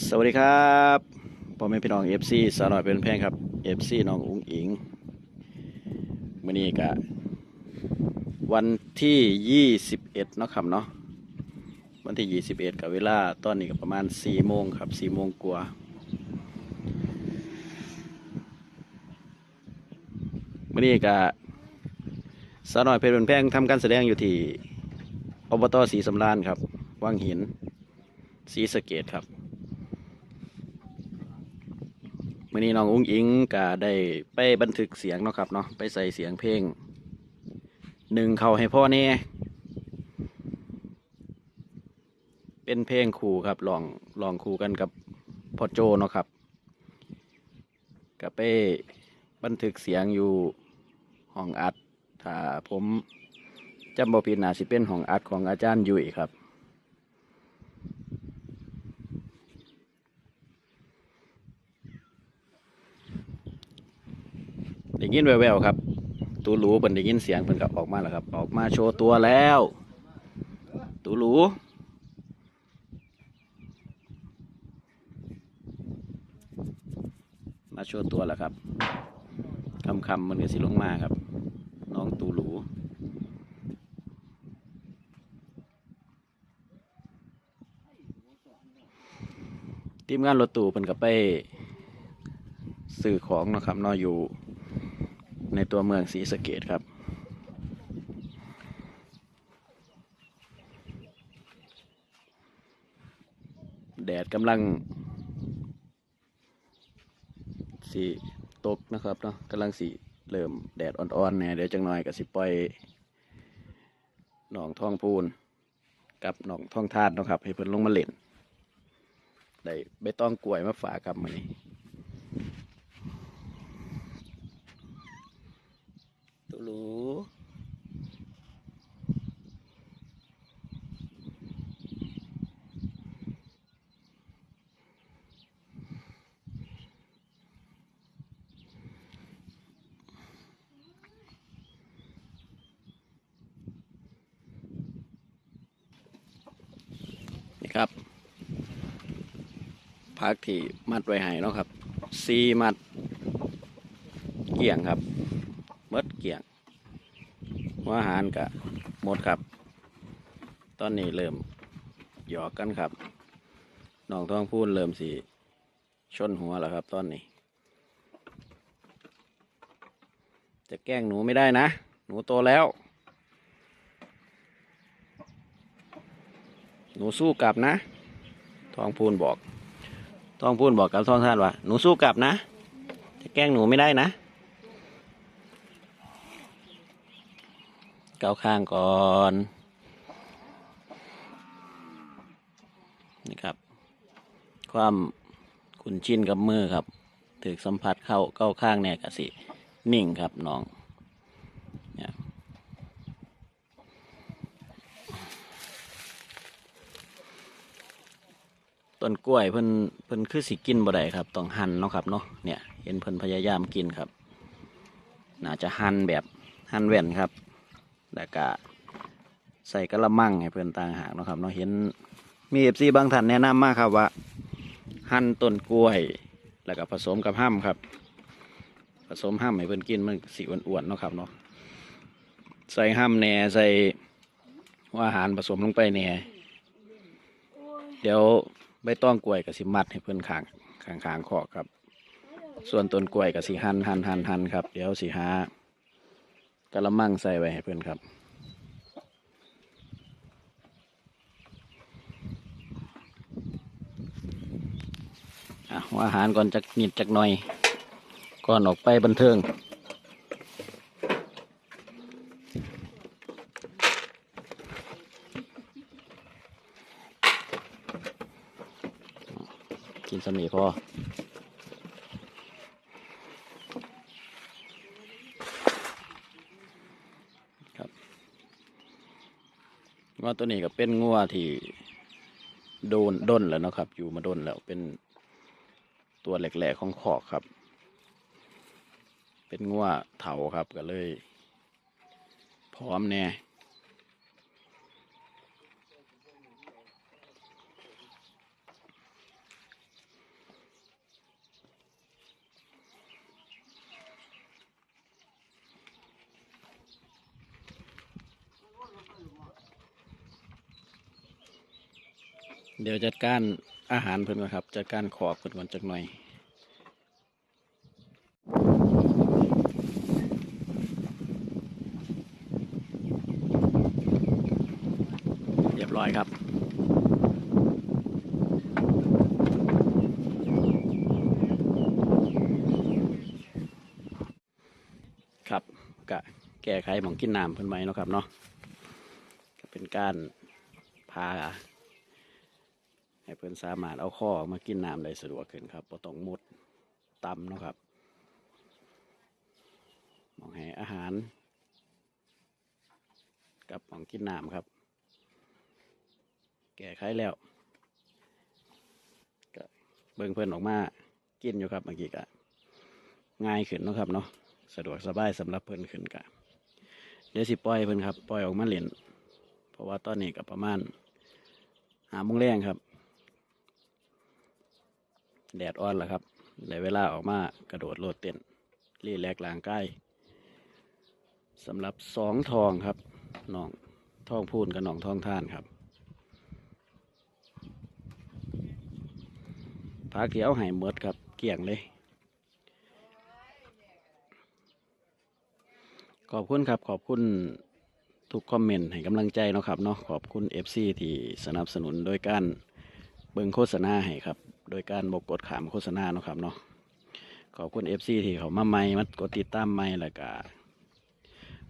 สวัสดีครับพ่อแม่พี่น้อง FC สาวน้อยเป็นแพงครับ FC น้องอุ้งอิงมื่อนี้กะวันที่ 21เนาะครับเนาะวันที่ 21กับเวลาตอนนี้ก็ประมาณ4โมงครับ4โมงกว่ามื่อนี้กะสาวน้อยเพชรเป็นแพงทำการแสดงอยู่ที่อบตศรีสำราญครับวังหินศรีสเกดครับ มื่อนี้น้องอุ้งอิงก็ได้ไปบันทึกเสียงเนาะครับเนาะไปใส่เสียงเพลงหนึ่งเขาให้พ่อแน่เป็นเพลงคู่ครับลองลองคู่กันกับพ่อโจเนาะครับก็ไปบันทึกเสียงอยู่ห้องอัดถ้าผมจำบ่ผิดน่าสิเป็นห้องอัดของอาจารย์ยุ้ยครับ ได้ยินแววๆครับ ตูหลูเพิ่นได้ยินเสียงเพิ่นก็ออกมาแล้วครับ ออกมาโชว์ตัวแล้ว ตูหลูมาโชว์ตัวแล้วครับคำคำมันก็สิลงมาครับ น้องตูหลูทีมงานรถตู้เพิ่นก็ไปสื่อของนะครับนออยู่ ในตัวเมืองศรีสะเกดครับ แดดกำลังสีตกนะครับเนาะกำลังสีเริ่มแดดอ่อนๆเนี่ยเดี๋ยวจังหน่อยก็สิปล่อยหนองทองพูน กับหนองทองทาดเนะครับ ให้เพิ่นลงมาเล่นได้ใบตองกล้วยมาฝากครับมื้อนี้ หลูนี่ครับพักที่มัดไว้ให้เนาะครับซีมัด เกี่ยงครับเมดเกี่ยง หัวอาหารกะหมดครับ ตอนนี้เริ่มหยอกกันครับน้องท้องพูนเริ่มสีชนหัวแล้วครับ ตอนนี้ จะแกล้งหนูไม่ได้นะ หนูโตแล้ว หนูสู้กลับนะท้องพูนบอกท้องพูนบอกกับท้องท่านว่า หนูสู้กลับนะ จะแกล้งหนูไม่ได้นะ ก้าข้างก่อนนี่ครับ ความคุ้นชินกับมือครับถือสัมผัสเข้าเก้าข้างเนี่ยกสิ นิ่งครับน้องเนี่ยต้นกล้วยเพิ่นเพิ่นคือสิกินบ่ได้ครับต้องหั่นเนาะครับเนาะเนี่ยเห็นเพิ่นพยายามกินครับ น่าจะหั่นแบบหั่นแว่นครับ แล้วก็ใส่กระมังให้เพื่อนต่างหากนะครับเนาะเห็นมีเอฟซีบางท่านแนะนำมากครับว่า หั่นต้นกล้วย แล้วก็ผสมกับห้ำครับ ผสมห้ำให้เพื่อนกินมันสีอ้วนๆเนาะครับเนาะใส่ห้ำแหน่ใส่หัวอาหารผสมลงไปแหน่เดี๋ยวใบตองกล้วยกับสิมัดให้เพื่อนขางขางขางๆคอครับ ส่วนต้นกล้วยกับสิหั่นหั่นหั่นหั่นครับ เดี๋ยวสิหา กระมังใส่ไว้ให้เพื่อนครับอะหัวอาหารก่อนจักนิดจักหน่อย ก่อนออกไปบันเทิงกินสมีพอ งัวตัวนี้ก็เป็นงัวที่โดนด้นแล้วนะครับ อยู่มาด้นแล้วเป็นตัวแหลกๆของขอกครับ เป็นงัวเถาครับก็เลย พร้อมแน่ เดี๋ยวจัดการอาหารเพิ่นก่อนครับ จัดการขอบเพิ่นก่อนจักหน่อยเรียบร้อยครับครับกะแก้ไขหมองกินน้ำเพิ่นไหมเนาะครับเนาะก็เป็นการพา ให้เพิ่อนสามารถเอาข้อมากินน้ำได้สะดวกขึ้นครับบ่ต้องมุดต่ำนะครับ มองให้อาหาร กับมองกินน้ำครับ แก้ไขแล้วก็เบิ่งเพิ่นออกมากินอยู่ครับเมื่อกี้ก็ง่ายขึ้นนะครับเนาะสะดวกสบายสำหรับเพิ่อนขึ้นกะเดี๋ยวสิปล่อยเพิ่อนครับปล่อยออกมาเล่นเพราะว่าตอนนี้ก็ประมาณหาโมงแรงครับ แดดอ่อนแล้วครับได้เวลาออกมากระโดดโลดเต้นรีแลกซ์ร่างใกายสำหรับสองทองครับน้องทองพูนกับน้องทองท่านครับพักเดียวหายเมิดครับ เกลี่ยงเลย ขอบคุณครับขอบคุณทุกคอมเมนต์ให้กำลังใจเนาะครับเนาะขอบคุณ FC ที่สนับสนุนโดยการเบิ่งโฆษณาให้ครับ โดยการบกกดขามโฆษณาเนาะครับเนาะขอบคุณ FC ที่เขามาใหม่มากดติดตามใหม่แล้วก็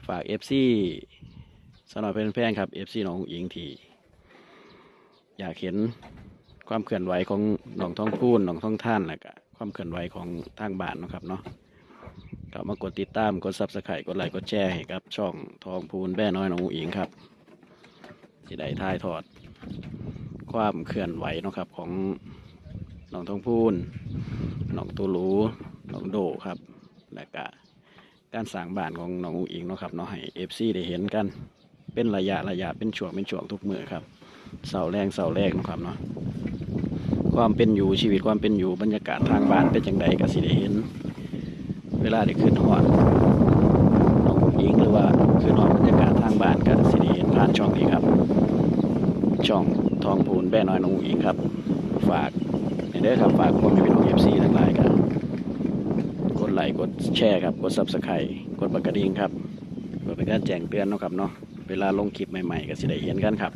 ฝาก FC สำหรับเป็นแฟนๆครับ FC น้องอุ๋งอิงที่อยากเห็นความเคลื่อนไหวของหนองท้องพูนหนองท้องท่านแล้วก็ความเคลื่อนไหวของทางบ้านนะครับเนาะก็มากดติดตามกดซับสไครต์กดไลค์กดแชร์ให้กับช่องทองพูนแบ่น้อยน้องอุ๋งอิงครับที่ได้ถ่ายทอด ความเคลื่อนไหวนะครับของ น้องทองพูนน้องตูรูน้องโดครับ และก็การสร้างบ้านของน้องอุ๋งอิงเนาะครับเนาะให้เอฟซีได้เห็นกัน เป็นระยะระยะเป็นช่วงเป็นช่วงทุกมือครับเสาแรงเสาแรกนะครับเนาะความเป็นอยู่ชีวิตความเป็นอยู่บรรยากาศทางบ้านเป็นจังใดก็สิได้เห็น เวลาได้ขึ้นหอดน้องผู้หญิงหรือว่าขึ้นหอดบรรยากาศทางบ้านก็สิได้เห็นผ่านช่องนี้ครับ ช่องทองพูนแบ่น้อยน้องผู้หญิงครับ ฝาก เด้อครับฝากคนพี่น้องเอฟซีทั้งหลายครับกดไลค์กดแชร์ครับกดซับสไครต์กดบักกระดิ่งครับเพื่อเป็นการแจ้งเตือนเนาะครับเนาะเวลาลงคลิปใหม่ๆก็สิได้เห็นกันครับ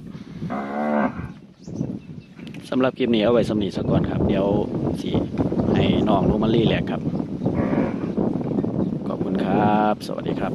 สำหรับคลิปนี้เอาไว้สำนีสักก่อนครับ เดี๋ยวสิให้น้องลงมารีแหลกครับ ขอบคุณครับ สวัสดีครับ